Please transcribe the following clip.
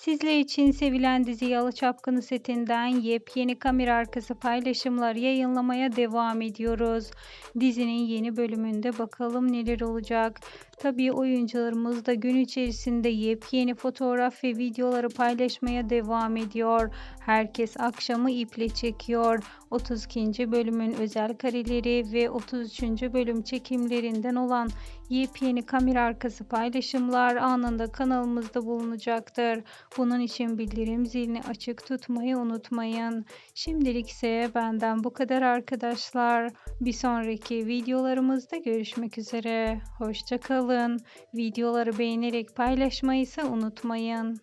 Sizler için sevilen dizi Yalı Çapkını setinden yepyeni kamera arkası paylaşımlar yayınlamaya devam ediyoruz. Dizinin yeni bölümünde bakalım neler olacak. Tabii oyuncularımız da gün içerisinde yepyeni fotoğraf ve videoları paylaşmaya devam ediyor. Herkes akşamı iple çekiyor. 32. bölümün özel kareleri ve 33. bölüm çekimlerinden olan yepyeni kamera arkası paylaşımlar anında kanalımızda bulunacaktır. Bunun için bildirim zilini açık tutmayı unutmayın. Şimdilik ise benden bu kadar arkadaşlar. Bir sonraki videolarımızda görüşmek üzere. Hoşçakalın. Videoları beğenerek paylaşmayı ise unutmayın.